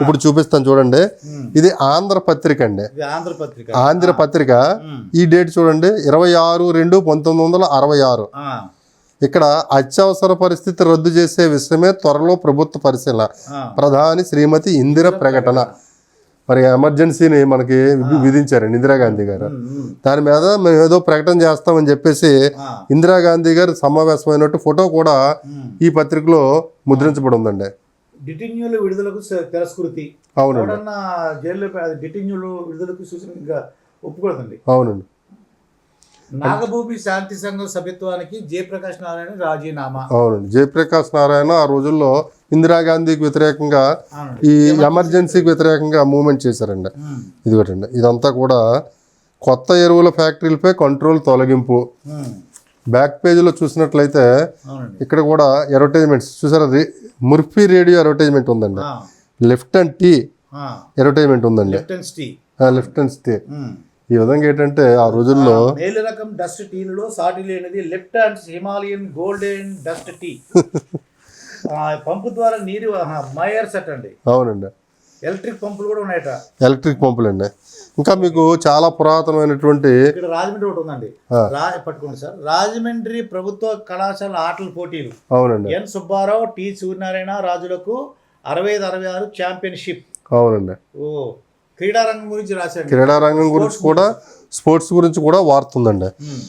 ఇప్పుడు చూపిస్తాను చూడండి. ఇది ఆంధ్ర పత్రిక అండి. ఆంధ్ర పత్రిక. ఈ డేట్ చూడండి. ఇరవై ఆరు రెండు పంతొమ్మిది వందల అరవై ఆరు. ఇక్కడ అత్యవసర పరిస్థితి రద్దు చేసే విషయమే త్వరలో ప్రభుత్వ పరిశీలన. ప్రధాని శ్రీమతి ఇందిర ప్రకటన. మరి ఎమర్జెన్సీని మనకి వి- విధించారండి ఇందిరాగాంధీ గారు. దాని మీద మేము ఏదో ప్రకటన చేస్తామని చెప్పేసి ఇందిరాగాంధీ గారు సమావేశమైనట్టు ఫోటో కూడా. ఈ పత్రికలో ముద్రించబడి ఉందండి. డిటిన్యూల విడుదలకు తిరస్కృతి. అవునండి. ఎవడన్నా జైల్లో అది డిటిన్యూలు విడుదలకు సూచనగా ఒప్పుకోదండి. అవునండి. నాగభూమి శాంతి సంఘం సభ్యత్వానికి జయప్రకాష్ నారాయణ రాజీనామా. అవునండి. జయప్రకాష్ నారాయణ ఆ రోజుల్లో ఇందిరాగాంధీకి వ్యతిరేకంగా. ఈ ఎమర్జెన్సీకి వ్యతిరేకంగా మూవ్మెంట్ చేశారండి ఉమ్, ఇదిగోటండి ఇదంతా కూడా కొత్త ఎరువుల ఫ్యాక్టరీలపై కంట్రోల్ తొలగింపు. బ్యాక్ పేజీలో చూసినట్లయితే ఇక్కడ కూడా అడ్వర్టైజ్మెంట్స్. చూసారా? ముర్ఫీ రేడియో అడ్వర్టైజ్మెంట్ ఉందండి. Lipton tea. అడ్వర్టైజ్మెంట్ ఉందండి. Lipton tea. ఈ విధంగా ఏంటంటే ఆ రోజుల్లో మేలు రకం డస్ట్ టీలలో సాటి లేనిది Lipton Himalayan golden dust tea. ఆ, పంపు ద్వారా నీరు సెట్ అండి. అవునండి. ఎలక్ట్రిక్ పంపులు కూడా ఉన్నాయట. ఎలక్ట్రిక్ పంపులు అండి. ఇంకా మీకు చాలా పురాతనమైనటువంటి ఇక్కడ రాజమండ్రి ఒకటి ఉందండి. పట్టుకోండి సార్. రాజమండ్రి ప్రభుత్వ కళాశాల ఆటల పోటీలు. అవునండి. ఎన్ సుబ్బారావు టి సూర్యనారాయణ రాజులకు అరవై ఐదు అరవై ఆరు ఛాంపియన్షిప్. అవునండి. ఓ క్రీడారంగం గురించి రాశాడు క్రీడారంగం గురించి కూడా స్పోర్ట్స్ గురించి కూడా వాడుతుందండి ఉమ్.